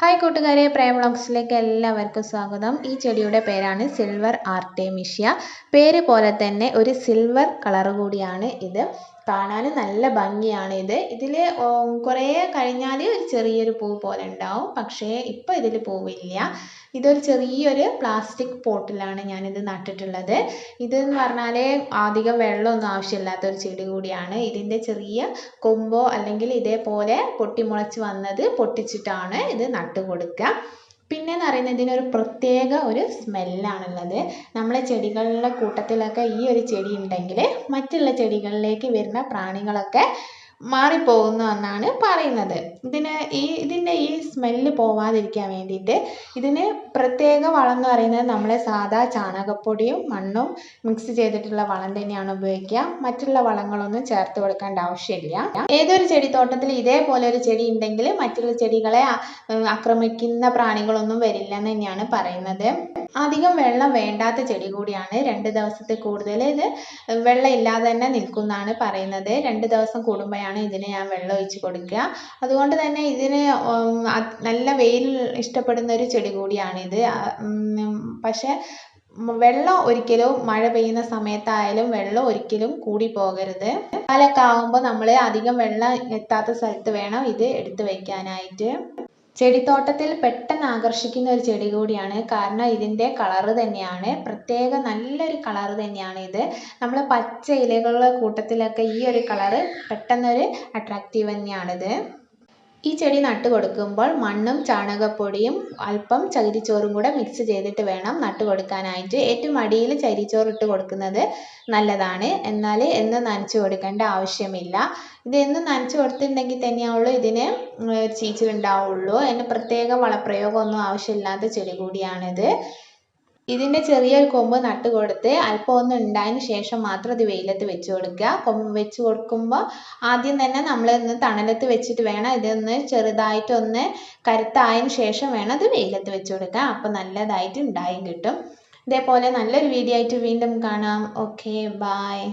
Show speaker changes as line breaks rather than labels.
Hi കൂട്ടുകാരെ പ്രേം വ്ളോഗ്സിലേക്ക് എല്ലാവർക്കും സ്വാഗതം. ഈ ചെടിയുടെ പേരാണ് സിൽവർ ആർട്ടേമിഷ്യ. പേര് പോലെ തന്നെ ഒരു സിൽവർ കളർ കൂടിയാണ് ഇത്. കാണാൻ നല്ല ഭംഗിയാണ് ഇത്. ഇതിൽ കുറേ കഴിഞ്ഞാൽ ഒരു ചെറിയൊരു പൂ പോലെ ഉണ്ടാവും. പക്ഷേ ഇപ്പോൾ ഇതിൽ പൂവില്ല. ഇതൊരു ചെറിയൊരു പ്ലാസ്റ്റിക് പോട്ടിലാണ് ഞാനിത് നട്ടിട്ടുള്ളത്. ഇതെന്ന് പറഞ്ഞാൽ അധികം വെള്ളമൊന്നും ആവശ്യമില്ലാത്ത ഒരു ചെടി കൂടിയാണ്. ഇതിന്റെ ചെറിയ കൊമ്പോ അല്ലെങ്കിൽ ഇതേപോലെ പൊട്ടിമുളച്ച് വന്നത് പൊട്ടിച്ചിട്ടാണ് ഇത് നട്ട് കൊടുക്കുക പിന്നെയെന്ന് പറയുന്നത് ഇതിനൊരു പ്രത്യേക ഒരു സ്മെല്ലാണുള്ളത്. നമ്മളെ ചെടികളുടെ കൂട്ടത്തിലൊക്കെ ഈ ഒരു ചെടി ഉണ്ടെങ്കിൽ മറ്റുള്ള ചെടികളിലേക്ക് വരുന്ന പ്രാണികളൊക്കെ മാറിപ്പോകുന്നു എന്നാണ് പറയുന്നത്. ഇതിന് ഈ ഇതിന്റെ ഈ സ്മെല്ല് പോവാതിരിക്കാൻ വേണ്ടിയിട്ട് ഇതിന് പ്രത്യേക വളം എന്ന് പറയുന്നത് നമ്മളെ സാധാ ചാണകപ്പൊടിയും മണ്ണും മിക്സ് ചെയ്തിട്ടുള്ള വളം തന്നെയാണ് ഉപയോഗിക്കുക. മറ്റുള്ള വളങ്ങളൊന്നും ചേർത്ത് കൊടുക്കേണ്ട ആവശ്യമില്ല. ഏതൊരു ചെടിത്തോട്ടത്തിൽ ഇതേപോലെ ഒരു ചെടി ഉണ്ടെങ്കിൽ മറ്റുള്ള ചെടികളെ ആക്രമിക്കുന്ന പ്രാണികളൊന്നും വരില്ല എന്ന് തന്നെയാണ് പറയുന്നത്. അധികം വെള്ളം വേണ്ടാത്ത ചെടി കൂടിയാണ് രണ്ട് ദിവസത്തിൽ കൂടുതൽ ഇത് വെള്ളം ഇല്ലാതെ തന്നെ നിൽക്കുന്നതാണ് പറയുന്നത്. രണ്ട് ദിവസം കൂടുമ്പോഴാണ് ഇതിന് ഞാൻ വെള്ളം ഒഴിച്ച് കൊടുക്കുക. അതുകൊണ്ട് തന്നെ ഇതിന് നല്ല വെയിൽ ഇഷ്ടപ്പെടുന്ന ഒരു ചെടി കൂടിയാണിത് പക്ഷേ വെള്ളം ഒരിക്കലും മഴ പെയ്യുന്ന സമയത്തായാലും വെള്ളം ഒരിക്കലും കൂടി പോകരുത്. കാലൊക്കെ ആകുമ്പോൾ നമ്മൾ അധികം വെള്ളം എത്താത്ത സ്ഥലത്ത് വേണം ഇത് എടുത്ത് വെക്കാനായിട്ട്. ചെടിത്തോട്ടത്തിൽ പെട്ടെന്ന് ആകർഷിക്കുന്ന ഒരു ചെടി കൂടിയാണ്. കാരണം ഇതിന്റെ കളറ് തന്നെയാണ്. പ്രത്യേക നല്ലൊരു കളറ് തന്നെയാണ് ഇത്. നമ്മൾ പച്ച ഇലകളുടെ കൂട്ടത്തിലൊക്കെ ഈ ഒരു കളറ് പെട്ടെന്നൊരു അട്രാക്റ്റീവ് തന്നെയാണിത്. ഈ ചെടി നട്ട് കൊടുക്കുമ്പോൾ മണ്ണും ചാണകപ്പൊടിയും അല്പം ചകിരിച്ചോറും കൂടെ മിക്സ് ചെയ്തിട്ട് വേണം നട്ട് കൊടുക്കാനായിട്ട്. ഏറ്റവും അടിയിൽ ചകിരിച്ചോറ് ഇട്ട് കൊടുക്കുന്നത് നല്ലതാണ്. എന്നാൽ എന്നും നനച്ച് കൊടുക്കേണ്ട ആവശ്യമില്ല. ഇത് എന്നും നനച്ച് കൊടുത്തിട്ടുണ്ടെങ്കിൽ തന്നെയുള്ളൂ ഇതിന് ചീച്ചിലുണ്ടാവുള്ളൂ. അതിന് പ്രത്യേക വളപ്രയോഗമൊന്നും ആവശ്യമില്ലാത്ത ചെടി കൂടിയാണിത്. ഇതിന്റെ ചെറിയൊരു കൊമ്പ് നട്ട് കൊടുത്ത് അല്പം ഒന്ന് ഉണ്ടായതിന് ശേഷം മാത്രം ഇത് വെയിലത്ത് വെച്ച് കൊടുക്കുക. കൊമ്പ് വെച്ച് കൊടുക്കുമ്പോൾ ആദ്യം തന്നെ നമ്മൾ ഒന്ന് തണലത്ത് വെച്ചിട്ട് വേണം. ഇതൊന്ന് ചെറുതായിട്ടൊന്ന് കരുത്തായതിന് ശേഷം വേണം ഇത് വെയിലത്ത് വെച്ച് കൊടുക്കുക അപ്പോൾ നല്ലതായിട്ട് ഉണ്ടായും കിട്ടും. ഇതേപോലെ നല്ലൊരു വീഡിയോ ആയിട്ട് വീണ്ടും കാണാം. Okay bye